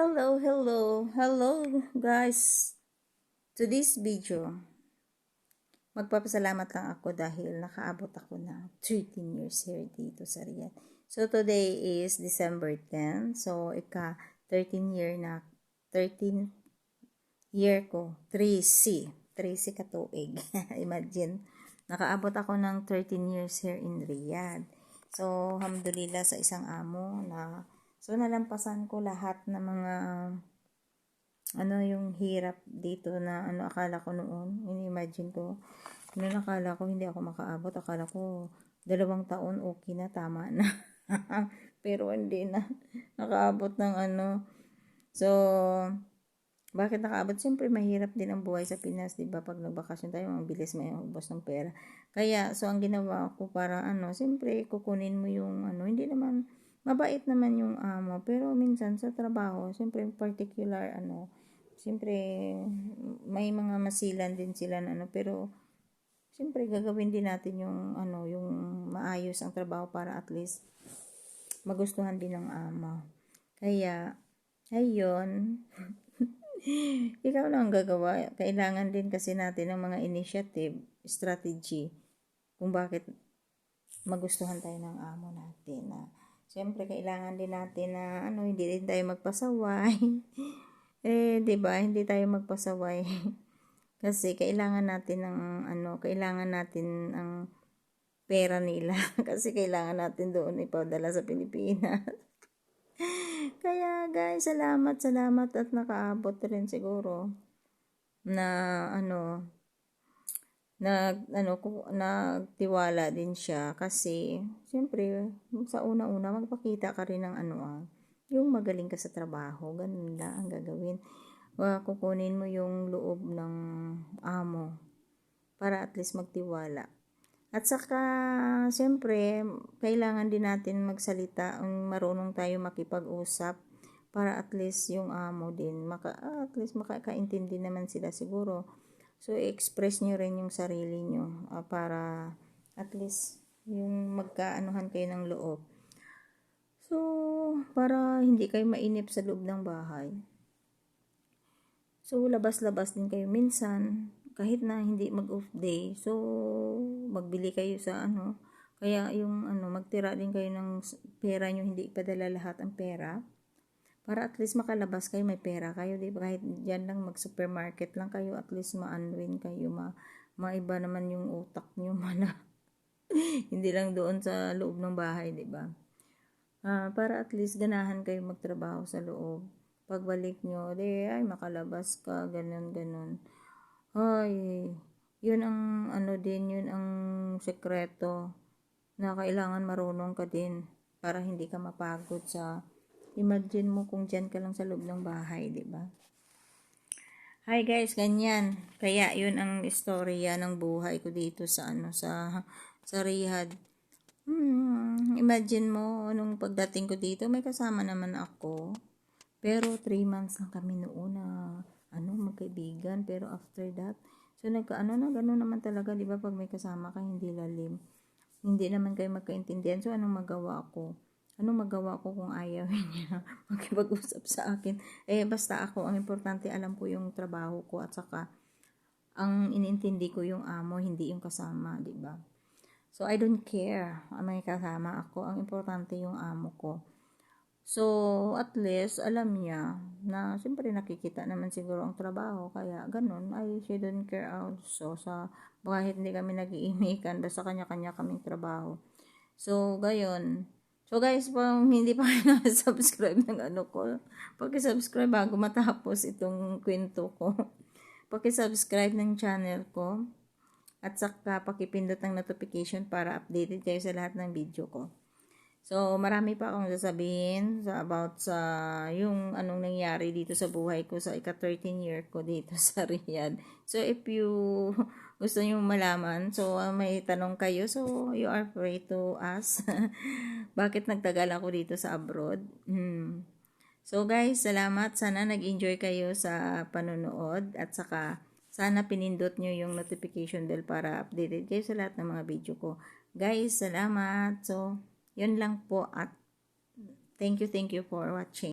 Hello, hello, hello guys. To this video, magpapasalamat lang ako dahil nakaabot ako ng 13 years here dito sa Riyadh. So today is December 10. So ika 13 year na 13 year ko 3C. 3C katuig. Imagine, nakaabot ako ng 13 years here in Riyadh. So, alhamdulillah sa isang amo na So, nalampasan ko lahat ng mga ano yung hirap dito na ano akala ko noon. Ini-imagine ko. Noon akala ko hindi ako makaabot. Akala ko dalawang taon okay na, tama na. Pero hindi na. Nakaabot ng ano. So, bakit nakaabot? Siyempre, mahirap din ang buhay sa Pinas, di ba? Pag nagbakasyon tayo, ang bilis may ubos ng pera. Kaya, so, ang ginawa ko para, ano, siyempre, kukunin mo yung, ano, hindi naman, mabait naman yung amo, pero minsan sa trabaho, siyempre particular ano, siyempre may mga masilan din sila ano, pero siyempre gagawin din natin yung ano, yung maayos ang trabaho para at least magustuhan din ng amo. Kaya ayun, ikaw lang gagawa. Kailangan din kasi natin ng mga initiative, strategy kung bakit magustuhan tayo ng amo natin na Siyempre, kailangan din natin na ano, hindi din tayo magpasaway. eh, 'di ba? Hindi tayo magpasaway. Kasi kailangan natin ng ano, kailangan natin ang pera nila kasi kailangan natin doon ipadala sa Pilipinas. Kaya guys, salamat, salamat at nakaabot rin siguro na ano nag ano nagtiwala din siya kasi siyempre sa una-una magpakita ka rin ng ano ah yung magaling ka sa trabaho ganun lang ang gagawin. Uh, kukunin mo yung loob ng amo para at least magtiwala. At saka siyempre kailangan din natin magsalita ang marunong tayo makipag-usap para at least yung amo din maka at least makakaintindi naman sila siguro So, express nyo rin yung sarili nyo uh, para at least yung magkaanuhan kayo ng loob. So, para hindi kayo mainip sa loob ng bahay. So, labas-labas din kayo minsan, kahit na hindi mag-off day. So, magbili kayo sa ano, kaya yung ano, magtira din kayo ng pera nyo, hindi ipadala lahat ang pera para at least makalabas kayo, may pera kayo, di ba? Kahit dyan lang mag-supermarket lang kayo, at least ma-unwin kayo, ma maiba naman yung utak nyo, mana. Hindi lang doon sa loob ng bahay, di ba? Uh, para at least ganahan kayo magtrabaho sa loob. Pagbalik nyo, di, ay, makalabas ka, ganun, ganun. Ay, yun ang, ano din, yun ang sekreto na kailangan marunong ka din para hindi ka mapagod sa Imagine mo kung dyan ka lang sa loob ng bahay, di ba? Hi guys, ganyan. Kaya yun ang istorya ng buhay ko dito sa ano sa sa Riyadh. Hmm, imagine mo nung pagdating ko dito, may kasama naman ako. Pero 3 months lang kami noon na ano magkaibigan, pero after that, so nagka ano na ganoon naman talaga, 'di ba? Pag may kasama ka hindi lalim. Hindi naman kayo magkaintindihan. So anong magawa ko? Ano magawa ko kung ayaw niya makipag-usap sa akin. Eh, basta ako, ang importante, alam ko yung trabaho ko at saka, ang inintindi ko yung amo, hindi yung kasama, di ba? So, I don't care. May kasama ako. Ang importante yung amo ko. So, at least, alam niya na, siyempre, nakikita naman siguro ang trabaho. Kaya, ganun, I shouldn't care also sa, kahit hindi kami nag-iimikan, basta kanya-kanya kaming trabaho. So, gayon, So guys, kung hindi pa kayo na-subscribe ng ano ko, paki-subscribe bago matapos itong kwento ko. Paki-subscribe ng channel ko. At saka pakipindot ng notification para updated kayo sa lahat ng video ko. So, marami pa akong sasabihin sa about sa yung anong nangyari dito sa buhay ko sa ika-13 year ko dito sa Riyadh. So, if you gusto niyo malaman, so uh, may tanong kayo, so you are free to ask. Bakit nagtagal ako dito sa abroad? Hmm. So guys, salamat. Sana nag-enjoy kayo sa panonood at saka sana pinindot nyo yung notification bell para updated kayo sa lahat ng mga video ko. Guys, salamat. So, yun lang po at thank you, thank you for watching.